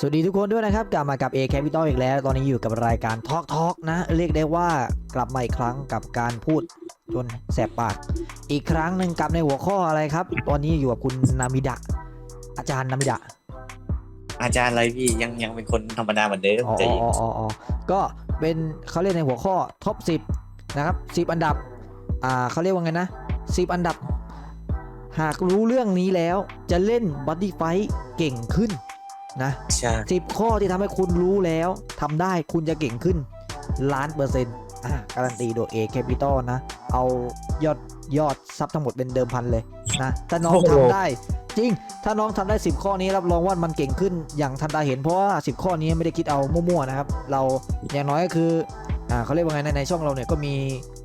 สวัสดีทุกคนด้วยนะครับ กลับมากับ A Capital อีกแล้ว ตอนนี้อยู่กับรายการ Talk Talk นะ เรียกได้ว่ากลับมาอีกครั้งกับการพูดจนแสบปาก อีกครั้งหนึ่งกับในหัวข้ออะไรครับ ตอนนี้อยู่กับคุณนามิดะ อาจารย์นามิดะ อาจารย์อะไรพี่ยังยังเป็นคนธรรมดาเหมือนเดิมอ๋อใจเย็นอ๋ออ๋ออ๋อก็เป็นเขาเรียกในหัวข้อท็อป10 นะครับ 10 อันดับ อ่าเขาเรียกว่าไงนะ 10 อันดับ หากรู้เรื่องนี้แล้วจะเล่นบัดดี้ไฟเก่งขึ้น นะใช่สิบข้อที่ทำให้คุณรู้แล้วทำได้คุณจะเก่งขึ้นล้านเปอร์เซ็นต์อะการันตีโดย A Capital นะ เอายอดยอดซับทั้งหมดเป็นเดิมพันเลยนะถ้าน้องทำได้จริง ถ้าน้องทำได้ 10 ข้อนี้รับรองว่ามันเก่งขึ้นอย่างทันตาเห็นเพราะว่า 10 ข้อนี้ไม่ได้คิดเอามั่วๆนะครับ เราอย่างน้อยก็คืออ่าเขาเรียกว่าไงในในช่องเราเนี่ยก็มี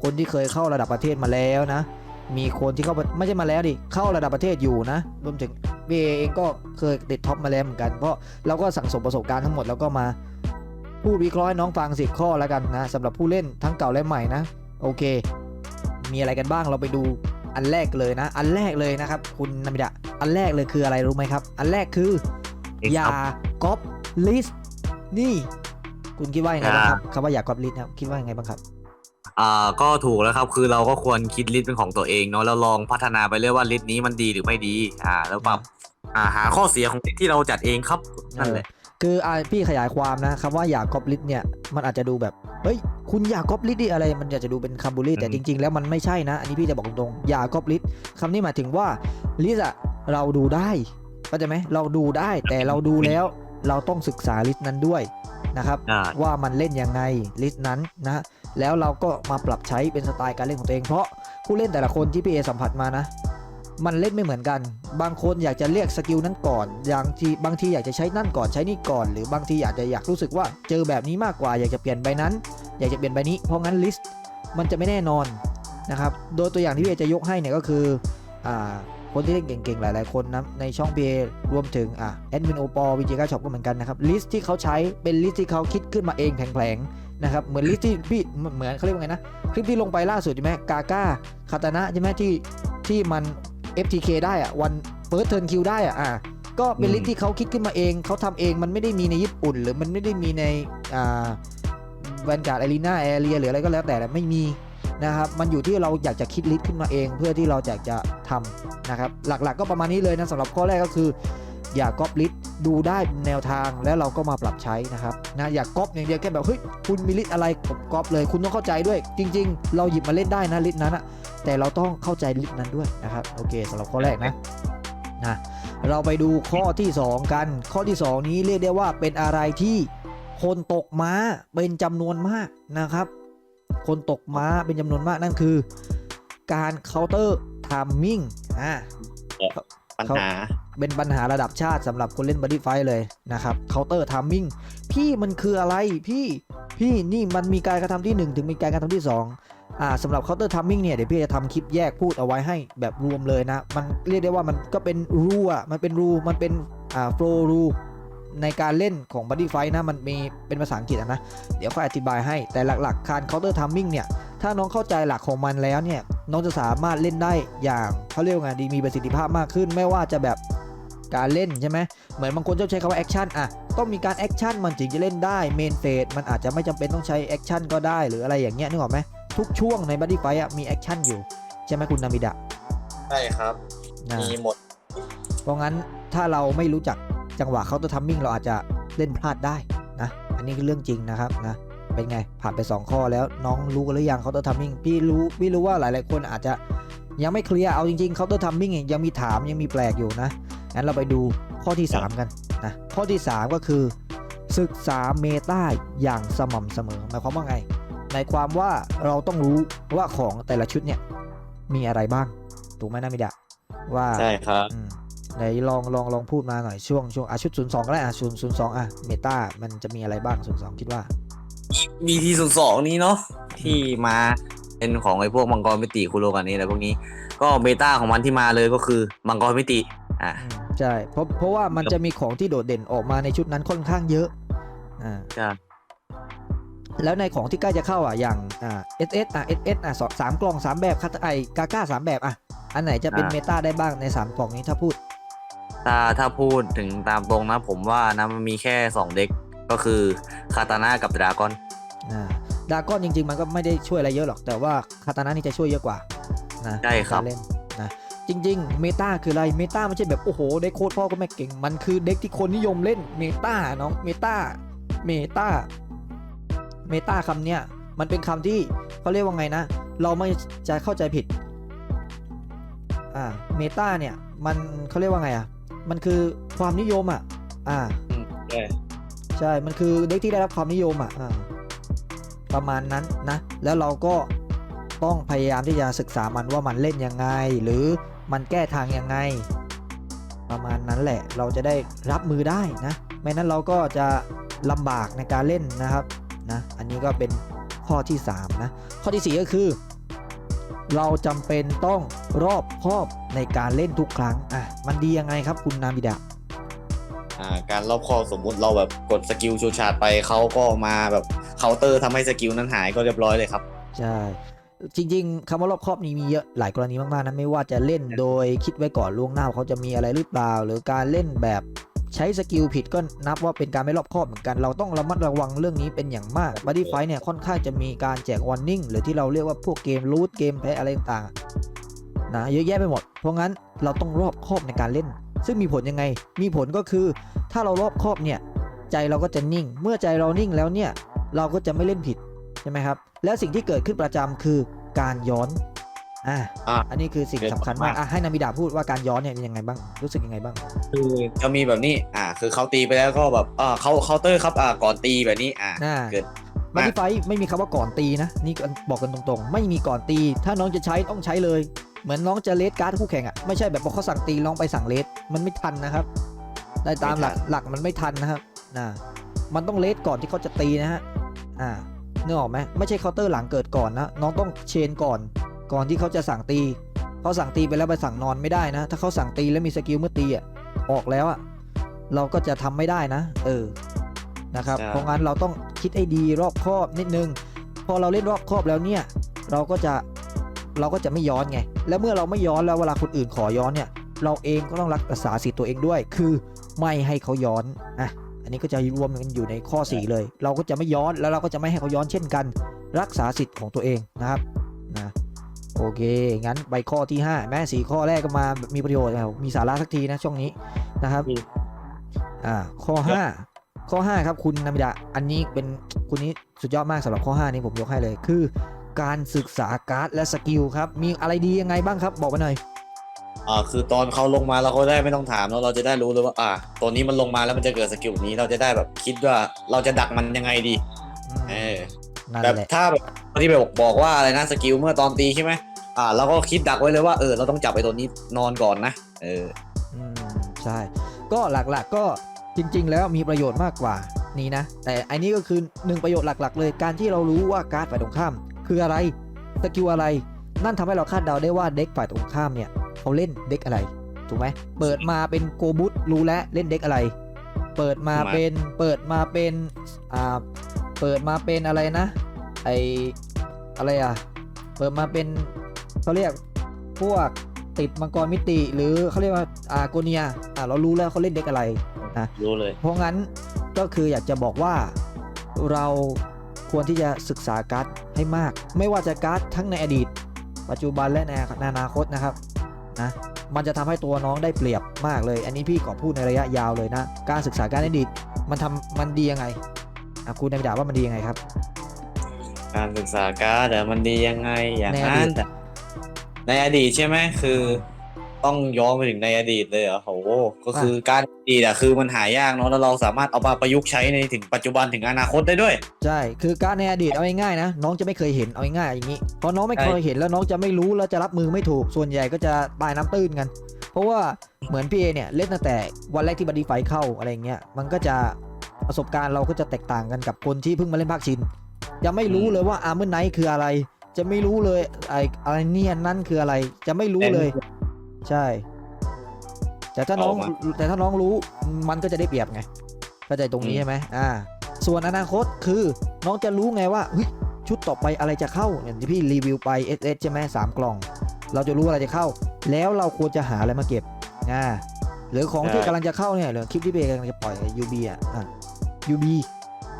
คนที่เคยเข้าระดับประเทศมาแล้วนะ มีคนที่เข้าไม่ใช่มาแล้วดิเข้าระดับประเทศอยู่นะรวมถึง b เองก็เคยติดท็อปมาแล้วเหมือนกัน เพราะเราก็สั่งสมประสบการณ์ทั้งหมดแล้วก็มาพูดวิเคราะห์ให้น้องฟังสิข้อแล้วกันนะสำหรับผู้เล่นทั้งเก่าและใหม่นะ โอเค มีอะไรกันบ้างเราไปดูอันแรกเลยนะ อันแรกเลยนะครับ คุณนามิดะอันแรกเลยคืออะไรรู้ไหมครับ อันแรกคือ อย่าก๊อปลิสนี่ คุณคิดว่ายังไงบ้างครับคำว่าอย่าก๊อปลิสครับคิดว่ายังไงบ้างครับ อ่าก็ถูกแล้วครับคือเราก็ควรคิดลิสต์เป็นของตัวเองเนาะแล้วลองพัฒนาไปเรื่อยว่าลิสต์นี้มันดีหรือไม่ดีอ่าแล้วปรับอ่าหาข้อเสียของลิสต์ที่เราจัดเองครับนั่นแหละคืออ่าพี่ขยายความนะคำว่าอย่าก๊อปลิสเนี่ยมันอาจจะดูแบบเฮ้ยคุณอย่าก๊อปลิสดิอะไร มันอาจจะดูเป็นคำบูลลี่แต่อืมจริง ๆ แล้วมันไม่ใช่นะ อันนี้พี่จะบอกตรงๆอย่าก๊อปลิสคำนี้หมายถึงว่าลิสอะเราดูได้เข้าใจไหมเราดูได้แต่เราดูแล้วเราต้องศึกษาลิสนั้นด้วยนะครับอ่าว่ามันเล่นยังไงลิสต์นั้นนะ แล้วเราก็มาปรับใช้เป็นสไตล์การเล่นของตัวเอง เพราะผู้เล่นแต่ละคนที่พี่เอสัมผัสมานะ มันเล่นไม่เหมือนกัน บางคนอยากจะเรียกสกิลนั้นก่อนอย่างที่บางทีอยากจะใช้นั่นก่อนใช้นี่ก่อน หรือบางทีอาจจะอยากรู้สึกว่าเจอแบบนี้มากกว่า อยากจะเปลี่ยนใบนั้น อยากจะเปลี่ยนใบนี้ เพราะงั้นลิสต์มันจะไม่แน่นอนนะครับ โดยตัวอย่างที่พี่เอจะยกให้เนี่ยก็คืออ่าคนที่เล่นเก่งๆ หลายๆ คนนะในช่องเพีรวมถึงอะแอดมินโอปอวีจีก้าช็อปก็เหมือนกันนะครับ ลิสต์ที่เขาใช้เป็นลิสต์ที่เขาคิดขึ้นมาเองแผลงๆ นะครับเหมือนลิสต์ที่พี่เหมือนเขาเรียกว่าไงนะคลิปที่ลงไปล่าสุดใช่ไหมกาก้าคาตานะใช่ไหมที่ที่มัน FTK ได้อะวันเฟิร์สเทิร์นคิวได้อะอะก็เป็นอืมลิสต์ที่เขาคิดขึ้นมาเองเขาทำเองมันไม่ได้มีในญี่ปุ่น หรือมันไม่ได้มีในอ่าแวนการ์ดอารีนาแอเรียหรืออะไรก็แล้วแต่แหละไม่มีนะครับมันอยู่ที่เราอยากจะคิดลิสต์ขึ้นมาเอง เพื่อที่เราอยากจะทำนะครับหลักๆก็ประมาณนี้เลยนะสำหรับข้อแรกก็คือ อย่าก๊อปลิสต์ดูได้แนวทางแล้วเราก็มาปรับใช้นะครับนะอย่าก๊อปอย่างเดียวแค่แบบเฮ้ยคุณมีลิสต์อะไรผมก๊อปเลยคุณต้องเข้าใจด้วย จริง ๆ เราหยิบมาเล่นได้นะลิสต์นั้นอะแต่เราต้องเข้าใจลิสต์นั้นด้วยนะครับโอเคสำหรับข้อแรกนะนะเราไปดูข้อที่ 2 กัน ข้อที่ 2 นี้เรียกได้ว่าเป็นอะไรที่คนตกม้าเป็นจำนวนมากนะครับ คนตกม้าเป็นจำนวนมากนั่นคือ การเคาน์เตอร์ทามมิ่งอ่า ปัญหา เป็นปัญหาระดับชาติสำหรับคนเล่นบั d ดี้ไฟเลยนะครับเคาน์เตอร์ทามมิ่งพี่มันคืออะไรพี่พี่นี่มันมีการกระทำที่ 1 ถึงมีการกระทำที่ 2 อ่าสำหรับเคาน์เตอร์ทามมิ่งเนี่ย เดี๋ยวพี่จะทำคลิปแยกพูดเอาไว้ให้แบบรวมเลยนะ มันเรียกได้ว่ามันก็เป็นรูอะมันเป็นรูมันเป็นอ่าโฟล์รูในการเล่นของบั d ดี้ไฟนะมันมีเป็นภาษาอังกฤษนะ เดี๋ยวค่อยอธิบายให้แต่หลักๆการเคาน์เตอร์ทามมิ่งเนี่ย ถ้าน้องเข้าใจหลักของมันแล้วเนี่ยน้องจะสามารถเล่นได้อย่างเขาเรียกว่าไงดีมีประสิทธิภาพมากขึ้น ไม่ว่าจะแบบการเล่นใช่ไหมเหมือนบางคนชอบใช้คำว่าแอคชั่นอะต้องมีการแอคชั่นมันถึงจะเล่นได้เมนเฟสมันอาจจะไม่จำเป็นต้องใช้แอคชั่นก็ได้หรืออะไรอย่างเงี้ยนึกออกไหมทุกช่วงในบั d ดี้ไฟอะมีแอคชั่นอยู่ ใช่ไหมคุณนามิดะใช่ครับนะมีหมด เพราะงั้นถ้าเราไม่รู้จักจังหวะเขาตัวทัมมิ่งเราอาจจะเล่นพลาดได้นะ อันนี้คือเรื่องจริงนะครับนะ เป็นไง ผ่านไป 2 ข้อแล้วน้องรู้กันหรือยังเขาตัวทัมมิ่งพี่รู้พี่รู้ว่าหลาย ๆ คนอาจจะยังไม่เคลียร์เอาจริงๆเขาตัวทัมมิ่งยังมีถามยังมีแปลกอยู่นะงั้นเราไปดูข้อที่ 3 กันนะข้อที่ 3 ก็คือศึกษาเมตาอย่างสม่ำเสมอหมายความว่าไงหมายความว่าเราต้องรู้ว่าของแต่ละชุดเนี่ยมีอะไรบ้างถูกไหมนะมิดะว่าใช่ครับอืมไหนลองลองลองพูดมาหน่อยช่วงช่วงอะชุด 02 ก็ได้อะศูนย์ศูนย์สองอะเมตามันจะมีอะไรบ้าง 02 คิดว่า มีทีศูนย์สองนี้เนาะที่มาเป็นของไอ้พวกมังกรมิติคุโรกันนี้อะไรพวกนี้ ก็เบต้าของมันที่มาเลยก็คือมังกรมิติอ่าอืมใช่เพราะเพราะว่ามันจะมีของที่โดดเด่นออกมาในชุดนั้นค่อนข้างเยอะอ่าใช่แล้วในของที่ใกล้จะเข้าอะอย่างอ่า SS อะ SS อะสองสามกล่องสามแบบคัตไอกาก้าสามแบบอะอันไหนจะเป็นเมตาได้บ้างในสามกล่องนี้ถ้าพูด ถ้าถ้าพูดถึงตามตรงนะ ผมว่านะมันมีแค่สองเด็ก ก็คือคาตาน่ากับดรากอนอ่าดากอนจริง ๆ มันก็ไม่ได้ช่วยอะไรเยอะหรอก แต่ว่าคาตานะนี่จะช่วยเยอะกว่านะใช่ครับกาเล่นนะจริง ๆ เมตาคืออะไร เมตาไม่ใช่แบบโอ้โหเด็กโคตรพ่อก็ไม่เก่ง มันคือเด็กที่คนนิยมเล่นเมตาน้องเมตาเมตาเมตาคำเนี้ยมันเป็นคำที่เขาเรียกว่าไงนะ เราไม่จะเข้าใจผิดอ่าเมตาเนี่ยมันเขาเรียกว่าไงอะ มันคือความนิยมอะ อ่า ใช่ มันคือเด็กที่ได้รับความนิยมอะอ่าประมาณนั้นนะ แล้วเราก็ต้องพยายามที่จะศึกษามันว่ามันเล่นยังไง หรือมันแก้ทางยังไง ประมาณนั้นแหละ เราจะได้รับมือได้นะไม่นั้นเราก็จะลำบากในการเล่นนะครับนะ อันนี้ก็เป็นข้อที่ 3 นะ ข้อทีสี่4 ก็คือ เราจำเป็นต้องรอบคอบในการเล่นทุกครั้งอะมันดียังไงครับคุณนาบิดะ อ่าการรอบคอบสมมุติเราแบบกดสกิลชูชาร์จไปเขาก็มาแบบเคาน์เตอร์ทำให้สกิลนั้นหายก็เรียบร้อยเลยครับ ใช่ จริง ๆคำว่ารอบครอบนี้มีเยอะหลายกรณีมากๆนะไม่ว่าจะเล่นโดยคิดไว้ก่อนล่วงหน้าว่าเขาจะมีอะไรหรือเปล่า หรือการเล่นแบบใช้สกิลผิดก็นับว่าเป็นการไม่รอบคอบเหมือนกัน เราต้องระมัดระวังเรื่องนี้เป็นอย่างมากบัดดี้ไฟเนี่ยค่อนข้างจะมีการแจกวอร์นิ่งหรือที่เราเรียกว่าพวกเกมรูทเกมแพ้อะไรต่างๆนะเยอะแยะไปหมด เพราะงั้นเราต้องรอบคอบในการเล่น ซึ่งมีผลยังไง มีผลก็คือ ถ้าเรารอบคอบเนี่ยใจเราก็จะนิ่ง เมื่อใจเรานิ่งแล้วเนี่ยเราก็จะไม่เล่นผิดใช่ไหมครับ แล้วสิ่งที่เกิดขึ้นประจำคือการย้อนอ่าอะอันนี้คือสิ่งสำคัญมากอะให้นามิดาพูดว่าการย้อนเนี่ยเป็นยังไงบ้าง รู้สึกยังไงบ้าง คือจะมีแบบนี้ อ่า คือเขาตีไปแล้วก็แบบอ่าเขาเคาน์เตอร์ครับ อ่า ก่อนตีแบบนี้ อ่าอ่าเกิดบัตตี้ไฟไม่มีคำว่าก่อนตีนะ นี่ก็บอกกันตรงๆ ไม่มีก่อนตี ถ้าน้องจะใช้ต้องใช้เลย เหมือนน้องจะเลสการ์ดคู่แข่งอะไม่ใช่แบบบอกเขาสั่งตีน้องไปสั่งเลสมันไม่ทันนะครับ ได้ตามหลักหลักมันไม่ทันนะครับนะมันต้องเลสก่อนที่เขาจะตีนะฮะอ่านึกออกไหมไม่ใช่เคาน์เตอร์หลังเกิดก่อนนะน้องต้องเชนก่อน ก่อนที่เขาจะสั่งตีเขาสั่งตีไปแล้วไปสั่งนอนไม่ได้นะ ถ้าเขาสั่งตีแล้วมีสกิลเมื่อตีอะออกแล้วอะเราก็จะทำไม่ได้นะ เออนะครับใช่เพราะงั้นเราต้องคิดให้ดีรอบคอบนิดนึง พอเราเล่นรอบคอบแล้วเนี่ย เราก็จะ เราก็จะไม่ย้อนไง แล้วเมื่อเราไม่ย้อนแล้วเวลาคนอื่นขอย้อนเนี่ย เราเองก็ต้องรักษาสิทธิ์ตัวเองด้วย คือไม่ให้เขาย้อนอะอันนี้ก็จะรวมกันอยู่ในข้อ 4 เลย เราก็จะไม่ย้อนแล้วเราก็จะไม่ให้เขาย้อนเช่นกัน รักษาสิทธิ์ของตัวเองนะครับนะโอเค งั้นไปข้อที่ 5 แม่สี่ข้อแรกก็มามีประโยชน์แล้วมีสาระสักทีนะช่วงนี้นะครับอืมอ่าข้อ 5 ข้อ 5 ครับคุณนามิดะอันนี้เป็นคุณนี้สุดยอดมากสำหรับข้อ 5 นี้ผมยกให้เลยคือ การศึกษาการ์ดและสกิลครับ มีอะไรดียังไงบ้างครับ บอกมาหน่อย อ่าคือตอนเขาลงมาเราก็ได้ไม่ต้องถามแล้วเราจะได้รู้เลยว่า อ่า ตัวนี้มันลงมาแล้วมันจะเกิดสกิลนี้เราจะได้แบบคิดว่าเราจะดักมันยังไงดีอืมเออนั่นแบบแหละถ้าแบบที่แบบบอกว่าอะไรนะสกิลเมื่อตอนตีใช่ไหมอ่าเราก็คิดดักไว้เลยว่าเออเราต้องจับไอ้ตัวนี้นอนก่อนนะ เอออืมใช่ ก็หลักๆก็จริง ๆ แล้วมีประโยชน์มากกว่านี้นะ แต่อันนี้ก็คือหนึ่งประโยชน์หลัก ๆ เลยการที่เรารู้ว่าการ์ดฝ่ายตรงข้าม คืออะไรสกิลอะไร นั่นทำให้เราคาดเดาได้ว่าเด็กฝ่ายตรงข้ามเนี่ยเขาเล่นเด็กอะไรถูกไหมเปิดมาเป็นโกบุตรู้แล้วเล่นเด็กอะไร เปิดมามาเป็นเปิดมาเป็นอ่าเปิดมาเป็นอะไรนะไออะไรอะเปิดมาเป็นเขาเรียกพวกติดมังกรมิติ หรือเขาเรียกว่าอาโกเนียอ่าเรารู้แล้วเขาเล่นเด็กอะไรรู้เลย เพราะงั้นก็คืออยากจะบอกว่าเรา ควรที่จะศึกษาการ์ดให้มาก ไม่ว่าจะการ์ดทั้งในอดีต ปัจจุบันและในอนาคตนะครับนะมันจะทำให้ตัวน้องได้เปรียบมากเลย อันนี้พี่ขอพูดในระยะยาวเลยนะ การศึกษาการ์ดในอดีตมันทำมันดียังไงอะคุณนายดาว่ามันดียังไงครับ การศึกษาการ์ดอะมันดียังไงอย่างในอดีนั้นตแต่ในอดีตใช่ไหมคือ ต้องย้อนไปถึงในอดีตเลยเหรอโหก็คือการอดีตอะคือมันหายากเนาะแล้วเราสามารถเอามาประยุกต์ใช้ในถึงปัจจุบันถึงอนาคตได้ด้วย ใช่ คือการดในอดีตเอาง่ายๆนะ น้องจะไม่เคยเห็นเอาง่ายๆอย่างนี้เพราะน้องไม่เคยเห็นแล้วน้องจะไม่รู้แล้วจะรับมือไม่ถูกส่วนใหญ่ก็จะตายน้ำตื้นกัน เพราะว่าเหมือนพี่เอเนี่ยเล่นตั้งแต่วันแรกที่บัดดี้ไฟเข้าอะไรเงี้ยมันก็จะประสบการณ์เราก็จะแตกต่างกันกับคนที่เพิ่งมาเล่นภาคชินจะไม่รู้เลยว่าอาร์เมอร์ไนท์คืออะไร จะไม่รู้เลยไออะไรเนี่ยนั่นคืออะไร จะไม่รู้เลย ใช่ แต่ถ้าน้องออกมา แต่ถ้าน้องรู้มันก็จะได้เปรียบไงเข้าใจตรงนี้อืมใช่ไหมอ่า ส่วนอนาคตคือน้องจะรู้ไงว่าเฮ้ยชุดต่อไปอะไรจะเข้าอย่างที่พี่รีวิวไป SS ใช่ไหมสามกล่อง เราจะรู้อะไรจะเข้า แล้วเราควรจะหาอะไรมาเก็บอ่าหรือของที่กำลังจะเข้าเนี่ยหรือคลิปที่เบย์กำลังจะปล่อย UB อะอะ UB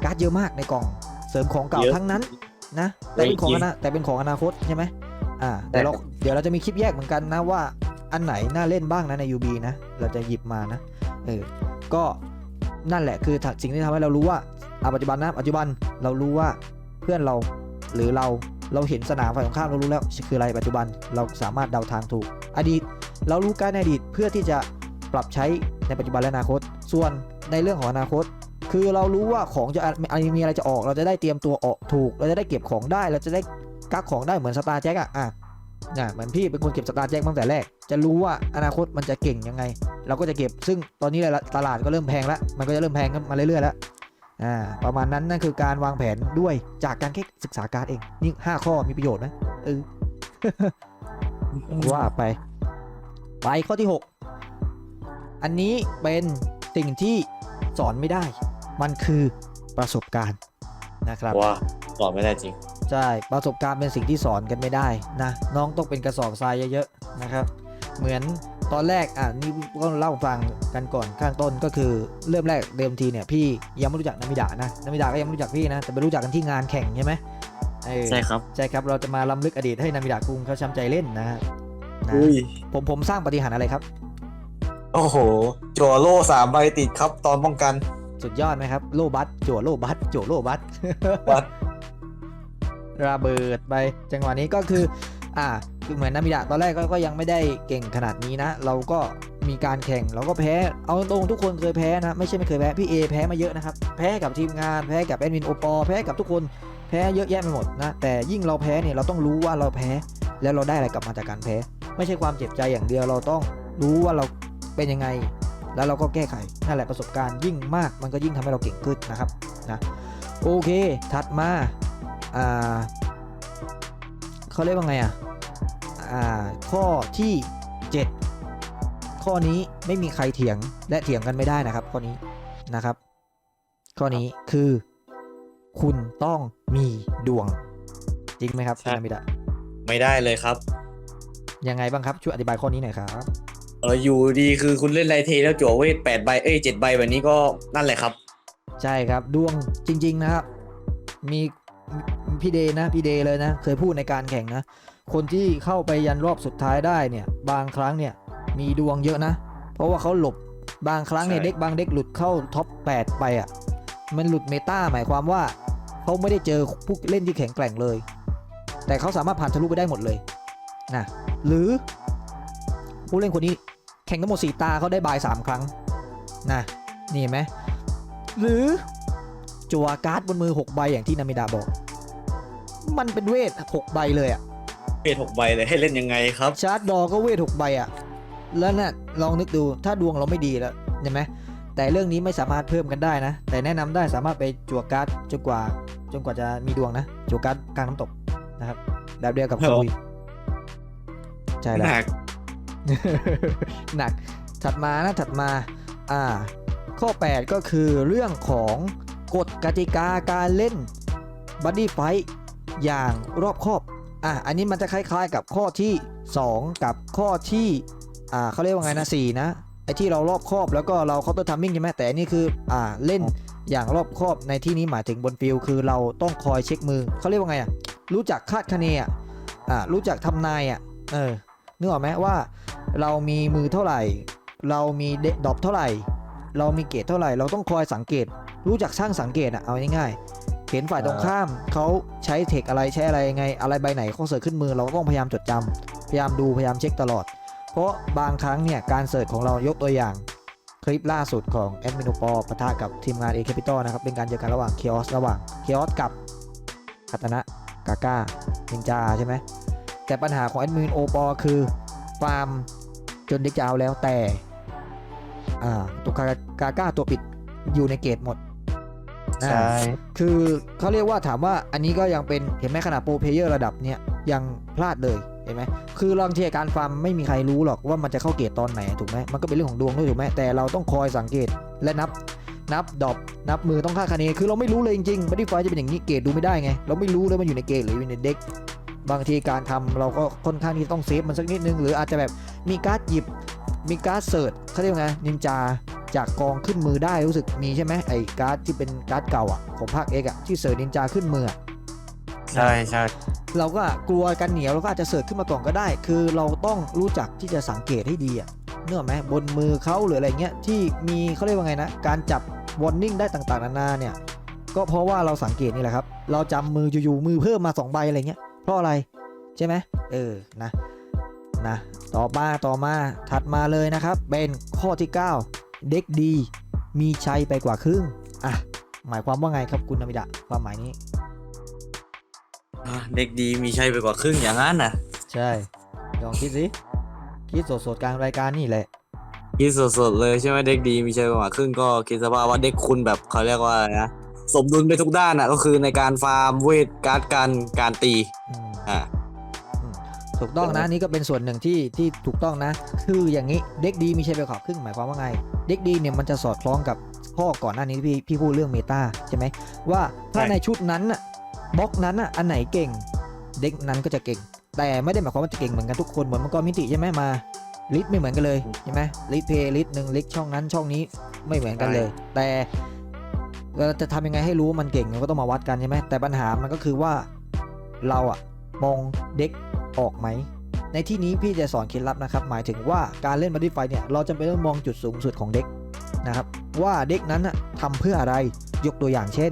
การ์ดเยอะมากในกล่อง เสริมของเก่าเยอะ ทั้งนั้น นะแต่เป็นของอนาแต่เป็นของอนาคตใช่ไหมอ่าแต่เราเดี๋ยวเราจะมีคลิปแยกเหมือนกันนะว่า อันไหนน่าเล่นบ้างนะใน UB นะ เราจะหยิบมานะ เออ ก็นั่นแหละคือสิ่งที่ทำให้เรารู้ว่าอะปัจจุบันนะปัจจุบันเรารู้ว่าเพื่อนเราหรือเราเราเห็นสนามฝ่ายตรงข้ามเรารู้แล้วคืออะไรปัจจุบันเราสามารถเดาทางถูก อดีตเรารู้การในอดีตเพื่อที่จะปรับใช้ในปัจจุบันและอนาคต ส่วนในเรื่องของอนาคต คือเรารู้ว่าของจะอะไรมีอะไรจะออก เราจะได้เตรียมตัวออกถูก เราจะได้เก็บของได้ เราจะได้กักของได้เหมือนสตาร์แจ็คอะอะ นะเหมือนพี่เป็นคนเก็บสตาร์แจ็คตั้งแต่แรก จะรู้ว่าอนาคตมันจะเก่งยังไง เราก็จะเก็บซึ่งตอนนี้ตลาดก็เริ่มแพงแล้ว มันก็จะเริ่มแพงขึ้นมาเรื่อยๆแล้วอ่าประมาณนั้นนั่นคือการวางแผนด้วยจากการแค่ศึกษาการเองนี่ห้าข้อมีประโยชน์ไหมเออว่าไป ไปข้อที่ 6 อันนี้เป็นสิ่งที่สอนไม่ได้ มันคือประสบการณ์นะครับว่าตอบไม่ได้จริง ใช่ประสบการณ์เป็นสิ่งที่สอนกันไม่ได้นะน้องต้องเป็นกระสอบทรายเยอะๆนะครับ เหมือนตอนแรกอะนี่ก็เล่าฟังกันก่อนข้างต้นก็คือเริ่มแรกเดิมทีเนี่ยพี่ยังไม่รู้จักนามิดะนะนามิดะก็ยังไม่รู้จักพี่นะแต่ไปรู้จักกันที่งานแข่งใช่ไหมเออใช่ครับใช่ครับเราจะมาล้ำลึกอดีตให้นามิดะกุงเขาช้ำใจเล่นนะฮะนะอุ้ยผมผมสร้างปฏิหารย์อะไรครับ โอ้โหจั่วโล่สามใบติดครับตอนป้องกัน สุดยอดไหมครับ โลบัสจั่วโลบัสจั่วโลบัสบัส ระเบิดไป จังหวะนี้ก็คืออ่าคือเหมือนนามิดะตอนแรกก็ยังไม่ได้เก่งขนาดนี้นะ เราก็มีการแข่งเราก็แพ้ เอาตรงทุกคนเคยแพ้นะ ไม่ใช่ไม่เคยแพ้ พี่เอแพ้มาเยอะนะครับ แพ้กับทีมงาน แพ้กับแอดมินโอปอแพ้กับทุกคน แพ้เยอะแยะไปหมดนะ แต่ยิ่งเราแพ้เนี่ยเราต้องรู้ว่าเราแพ้ แล้วเราได้อะไรกลับมาจากการแพ้ ไม่ใช่ความเจ็บใจอย่างเดียว เราต้องรู้ว่าเราเป็นยังไง แล้วเราก็แก้ไข นั่นแหละประสบการณ์ยิ่งมาก มันก็ยิ่งทำให้เราเก่งขึ้นนะครับ นะ โอเค ถัดมา อ่าเขาเรียกว่าไงอะอ่าข้อที่ 7 ข้อนี้ไม่มีใครเถียงและเถียงกันไม่ได้นะครับ ข้อนี้นะครับ ข้อนี้คือคุณต้องมีดวง จริงไหมครับใช่ คุณนามิดะไม่ได้เลยครับยังไงบ้างครับช่วยอธิบายข้อนี้หน่อยครับ เอออยู่ดีคือคุณเล่นไรเทแล้วจั่วเวทแปดใบเอ้ยเจ็ดใบแบบนี้ก็นั่นแหละครับ ใช่ครับดวงจริง ๆ นะครับ มีมี พี่เดย์นะพี่เดย์เลยนะ เคยพูดในการแข่งนะ คนที่เข้าไปยันรอบสุดท้ายได้เนี่ย บางครั้งเนี่ยมีดวงเยอะนะ เพราะว่าเขาหลบบางครั้งเนี่ยใช่เด็กบางเด็กหลุดเข้าท็อป 8 ไปอะ มันหลุดเมตาหมายความว่าเขาไม่ได้เจอผู้เล่นที่แข็งแกร่งเลย แต่เขาสามารถผ่านทะลุไปได้หมดเลยนะหรือผู้เล่นคนนี้แข่งทั้งหมด4ตาเขาได้บาย 3 ครั้งนะนี่เห็นไหมหรือจัวการ์ดบนมือ 6 ใบอย่างที่นามิดาบอก มันเป็นเวท6ใบเลยอะเวทหกใบเลยให้เล่นยังไงครับชาร์จดอก็เวท6ใบอะแล้วน่ะลองนึกดูถ้าดวงเราไม่ดีแล้วเห็นไหมแต่เรื่องนี้ไม่สามารถเพิ่มกันได้นะ แต่แนะนำได้สามารถไปจัวการ์ดจนกว่า จนกว่าจะมีดวงนะจัวการ์ดกลางน้ำตกนะครับแบบเดียวกับเหรอคุยใช่แล้วหนักหนักถัดมานะถัดมาอ่า ข้อ 8 ก็คือเรื่องของกฎกติกาการเล่นบัดดี้ไฟ อย่างรอบคอบอะอันนี้มันจะคล้าย ๆ กับข้อที่ 2 กับข้อที่อ่าเขาเรียกว่าไงนะ4นะไอ้ที่เรารอบคอบแล้วก็เราเคาน์เตอร์ทัมมิ่งใช่ไหมแต่อันนี้คืออ่าเล่นอย่างรอบคอบในที่นี้หมายถึงบนฟิลคือเราต้องคอยเช็คมือเขาเรียกว่าไงอะรู้จักคาดคะเนอะอ่ารู้จักทำนายอะเออนึกออกไหมว่า เรามีมือเท่าไหร่ เรามีเดดอบเท่าไหร่ เรามีเกรดเท่าไหร่ เราต้องคอยสังเกต รู้จักช่างสังเกตอะเอาง่ายๆ เห็นฝ่ายตรงข้ามเขาใช้เทคอะไรใช้อะไรยังไงอะไรใบไหนเขาเสิร์ชขึ้นมือเราก็ต้องพยายามจดจำพยายามดูพยายามเช็คตลอด เพราะบางครั้งเนี่ยการเสิร์ชของเรายกตัวอย่างคลิปล่าสุดของแอดมินปอปะทะกับทีมงาน A Capital นะครับ เป็นการเจอกันระหว่างเคออสระหว่างเคออสกับคาตนะกาก้านินจาใช่ไหมแต่ปัญหาของแอดมินโอปอคือฟาร์มจนเด็กจะเอาแล้วแต่ อ่าตัวกากาก้าตัวปิดอยู่ในเกตหมดอ่า ใช่ คือเขาเรียกว่าถามว่าอันนี้ก็ยังเป็นเห็นไหมขนาดโปรเพเยอร์ระดับเนี้ยยังพลาดเลยเห็นไหมคือลองเทียการฟาร์มไม่มีใครรู้หรอกว่ามันจะเข้าเกตตอนไหนถูกไหมมันก็เป็นเรื่องของดวงด้วยถูกไหมแต่เราต้องคอยสังเกตและนับนับดอบนับมือต้องค่าดคะเนคือเราไม่รู้เลยจริงๆบัดดี้ไฟจะเป็นอย่างนี้เกตดูไม่ได้ไง เราไม่รู้เลยมันอยู่ในเกตหรืออยู่ในเด็กบางทีการทำเราก็ค่อนข้างที่ต้องเซฟมันสักนิดนึง หรืออาจจะแบบมีการ์ดหยิบมีการ์ดเสิร์ชเขาเรียกไงนินจา จากกองขึ้นมือได้รู้สึกมีใช่ไหมไอ้การ์ดที่เป็นการ์ดเก่าอะของภาคเอกอะที่เสิร์ชนินจาขึ้นมืออะใช่ใช่เราก็กลัวกันเหนียวเราก็อาจจะเสิร์ชขึ้นมาก่อนก็ได้ คือเราต้องรู้จักที่จะสังเกตให้ดีอะเนื่ออกไหมบนมือเขาหรืออะไรเงี้ยที่มีเขาเรียกว่าไงนะการจับวอร์นิ่งได้ต่างๆนานาเนี่ยก็เพราะว่าเราสังเกตนี่แหละครับ เราจำมืออยู่ๆมือเพิ่มมา 2 ใบอะไรเงี้ย เพราะอะไรใช่ไหมเออนะนะต่อมาต่อมาถัดมาเลยนะครับ เป็นข้อที่ 9 เด็กดี มีชัยไปกว่าครึ่ง อะ หมายความว่าไงครับคุณนามิดะความหมายนี้อะเด็กดีมีใช่ไปกว่าครึ่งอย่างนั้นนะใช่ลองคิดสิ คิดสดๆกลางรายการนี่แหละ คิดสดๆเลยใช่ไหมเด็กดีมีใช่ไปกว่าครึ่งก็คิดสภาพว่าเด็กคุณแบบเขาเรียกว่าอะไรนะสมดุลไปทุกด้านอะก็คือในการฟาร์มเวทการ์ดการการตีอืมอ่า ถูกต้องนะนี่ก็เป็นส่วนหนึ่งที่ที่ถูกต้องนะ คืออย่างนี้เด็กดีมีใช่ไปขอบครึ่งหมายความว่าไง เด็กดีเนี่ยมันจะสอดคล้องกับข้อก่อนหน้านี้ที่พี่พี่พูดเรื่องเมตาใช่ไหมว่าถ้าใช่ในชุดนั้นน่ะบล็อกนั้นน่ะอันไหนเก่ง เด็กนั้นก็จะเก่ง แต่ไม่ได้หมายความว่าจะเก่งเหมือนกันทุกคนเหมือนมังกรมิติใช่ไหมมาลิสไม่เหมือนกันเลยใช่ไหมลิสเพย์ลิสหนึ่งลิสช่องนั้นช่องนี้ไม่เหมือนกันเลย แต่เราจะทำยังไงให้รู้ว่ามันเก่งเราก็ต้องมาวัดกันใช่ไหมแต่ปัญหามันก็คือว่าเราอะมองเด็ก ออกไหม ในที่นี้พี่จะสอนเคล็ดลับนะครับหมายถึงว่าการเล่นบัตตี้ไฟเนี่ยเราจะเป็นต้องมองจุดสูงสุดของเด็กนะครับว่าเด็กนั้นน่ะทำเพื่ออะไรยกตัวอย่างเช่น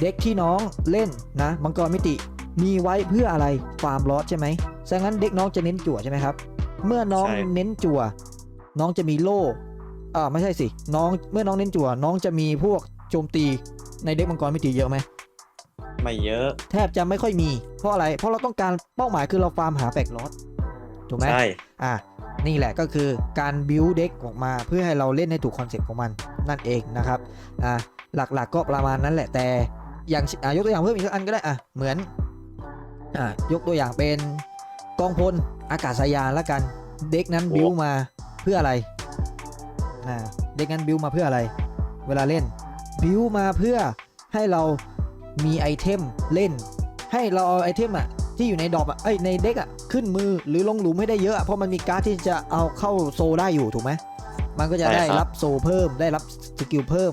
เด็กที่น้องเล่นนะมังกรมิติมีไว้เพื่ออะไรฟาร์มลอสใช่ไหมฉะนั้นเด็กน้องจะเน้นจั่วใช่ไหมครับ เมื่อน้องใช่เน้นจั่ว น้องจะมีโล่อ่าไม่ใช่สิ น้องเมื่อน้องเน้นจั่ว น้องจะมีพวกโจมตีในเด็กมังกรมิติเยอะไหม ไม่เยอะ แทบจะไม่ค่อยมี เพราะอะไร เพราะเราต้องการเป้าหมายคือเราฟาร์มหาแฟกลอสถูกไหมใช่อะนี่แหละก็คือการบิวเด็กออกมาเพื่อให้เราเล่นให้ถูกคอนเซ็ปต์ของมันนั่นเองนะครับอะหลักๆก็ประมาณนั้นแหละแต่อย่างอะยกตัวอย่างเพิ่มอีกสักอันก็ได้อะเหมือนอะยกตัวอย่างเป็นกองพลอากาศยานละกันเด็กนั้นบิวมาเพื่ออะไรอะเด็กนั้นบิวมาเพื่ออะไร เวลาเล่นบิวมาเพื่อให้เรา มีไอเทมเล่น ให้เราเอาไอเทมอะที่อยู่ในดรอปอะเอ้ยในเด็กอะขึ้นมือหรือลงหลุมให้ได้เยอะอะ เพราะมันมีการ์ดที่จะเอาเข้าโซลได้อยู่ถูกไหมมันก็จะใช่ได้ครับรับโซลเพิ่มได้รับสกิลเพิ่ม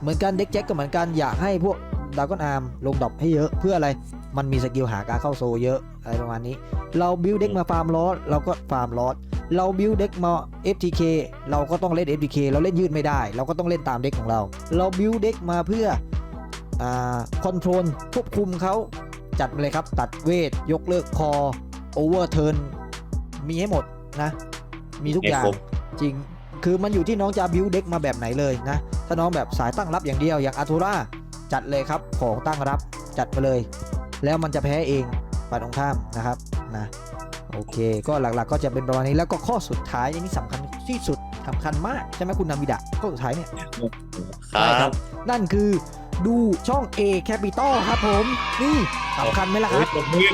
เหมือนกันเด็กแจ็คก็เหมือนกันอยากให้พวกดากอนอาร์มลงดรอปให้เยอะเพื่ออะไร มันมีสกิลหาการเข้าโซลเยอะอะไรประมาณนี้ เราบิวเด็กมาฟาร์มลอสเราก็ฟาร์มลอสเราบิวเด็กมา FTK เราก็ต้องเล่น FTK เราเล่นยืดไม่ได้ เราก็ต้องเล่นตามเด็กของเรา เราบิวเด็กมาเพื่ออ่า คอนโทรลควบคุมเขาจัดมาเลยครับ ตัดเวท ยกเลิกคอโอเวอร์เทิร์นมีให้หมดนะ มีทุกอย่างครบจริง คือมันอยู่ที่น้องจะบิวเด็กมาแบบไหนเลยนะ ถ้าน้องแบบสายตั้งรับอย่างเดียวอย่างอาทูราจัดเลยครับของตั้งรับจัดไปเลย แล้วมันจะแพ้เองฝ่ายตรงข้ามนะครับนะโอเค ก็หลักๆก็จะเป็นประมาณนี้แล้วก็ข้อสุดท้ายอันนี้สำคัญที่สุดสำคัญมากใช่ไหมคุณนามิดะข้อสุดท้ายเนี่ยครัใช่ครับบนั่นคือ ดูช่อง A Capital ครับผม นี่สำคัญไหมล่ะครับโอ้ยตบมือ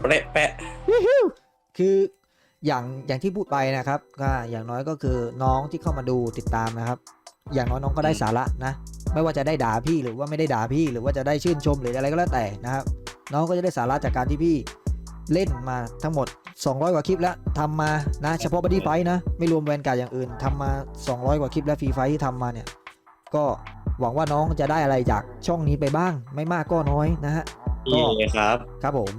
เปะแปะคืออย่างอย่างที่พูดไปนะครับก็อย่างน้อยก็คือน้องที่เข้ามาดูติดตามนะครับ อย่างน้อยน้องก็ได้สาระนะ ไม่ว่าจะได้ด่าพี่หรือว่าไม่ได้ด่าพี่ หรือว่าจะได้ชื่นชมหรืออะไรก็แล้วแต่นะครับ น้องก็จะได้สาระจากการที่พี่เล่นมาทั้งหมด 200 กว่าคลิปแล้วทำมานะเฉพาะบัดดี้ไฟนะ ไม่รวมแวนการ์ดอย่างอื่นทำมา 200 กว่าคลิปและฟรีไฟที่ทำมาเนี่ย ก็ หวังว่าน้องจะได้อะไรจากช่องนี้ไปบ้าง ไม่มากก็น้อยนะฮะนี่เลยครับ ครับผม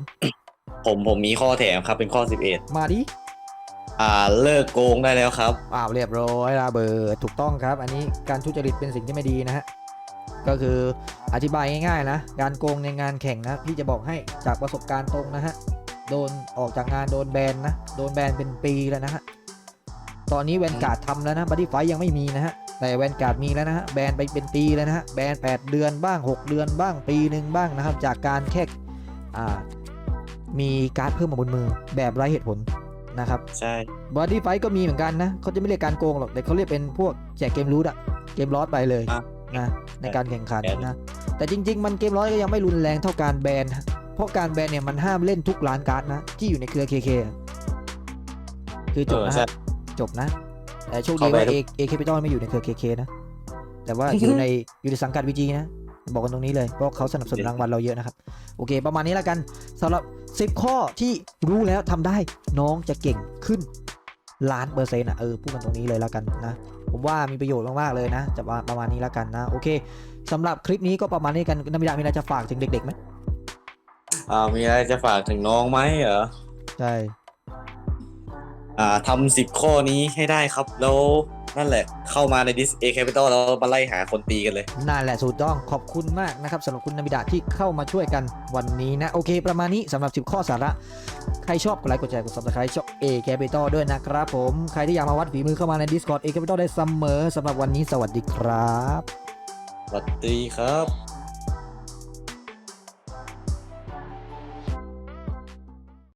ผมผมมีข้อแถมครับเป็นข้อ 11 มาดิ อ่าเลิกโกงได้แล้วครับอ้าวเรียบร้อยระเบิดถูกต้องครับ อันนี้การทุจริตเป็นสิ่งที่ไม่ดีนะฮะก็คืออธิบายง่ายๆนะการโกงในงานแข่งนะพี่จะบอกให้จากประสบการณ์ตรงนะฮะโดนออกจากงานโดนแบนนะโดนแบนเป็นปีแล้วนะฮะ ตอนนี้แวนการ์ดทำแล้วนะบัดดี้ไฟยังไม่มีนะฮะแต่แวนการ์ดมีแล้วนะฮะแบนไปเป็นปีแล้วนะฮะแบน8 เดือนบ้าง 6 เดือนบ้างปีหนึ่งบ้างนะครับ จากการแค่อ่ามีการ์ดเพิ่มมาบนมือแบบไร้เหตุผลนะครับใช่บอดี้ไฟก็มีเหมือนกันนะเขาจะไม่เรียกการโกงหรอกแต่เขาเรียกเป็นพวกแจกเกมรูทอะเกมลอสไปเลยอะนะในการแข่งขันแบนนะแต่จริง ๆ มันเกมลอสก็ยังไม่รุนแรงเท่าการแบนเพราะการแบนเนี่ยมันห้ามเล่นทุกร้านการ์ดนะที่อยู่ในเครือ KK อะคือจบเออนะใช่ฮะ จบนะ แต่โชคดีเข้าไปว่าทุเอกเอแคปิตอลไม่อยู่ในเครือ KK นะ แต่ว่าอยู่ในอยู่ในสังกัดวีจีนะ บอกกันตรงนี้เลย เพราะเขาสนับสนุนรางวัลเราเยอะนะครับ โอเค ประมาณนี้แล้วกันสำหรับ 10 ข้อที่รู้แล้วทำได้น้องจะเก่งขึ้นล้านเปอร์เซ็นต์อะเออพูดกันตรงนี้เลยแล้วกันนะผมว่ามีประโยชน์มากๆเลยนะ จะประประมาณนี้แล้วกันนะ โอเคสำหรับคลิปนี้ก็ประมาณนี้กันนมิดามีอะไรจะฝากถึงเด็กๆไหมอ่ามีอะไรจะฝากถึงน้องไหมเหรอใช่ อ่าทำสิบข้อนี้ให้ได้ครับ แล้วนั่นแหละ เข้ามาในดิสเอแคปิตอลแล้วมาไล่หาคนตีกันเลย นั่นแหละถูกต้องขอบคุณมากนะครับสำหรับคุณนมิดาที่เข้ามาช่วยกันวันนี้นะ โอเค ประมาณนี้สำหรับ 10 ข้อสาระ ใครชอบกดไลค์กดแชร์กด subscribe ช่อง A Capital ด้วยนะครับผม ใครที่อยากมาวัดฝีมือเข้ามาใน Discord A Capital ได้เสมอสำหรับวันนี้สวัสดีครับ สวัสดีครับ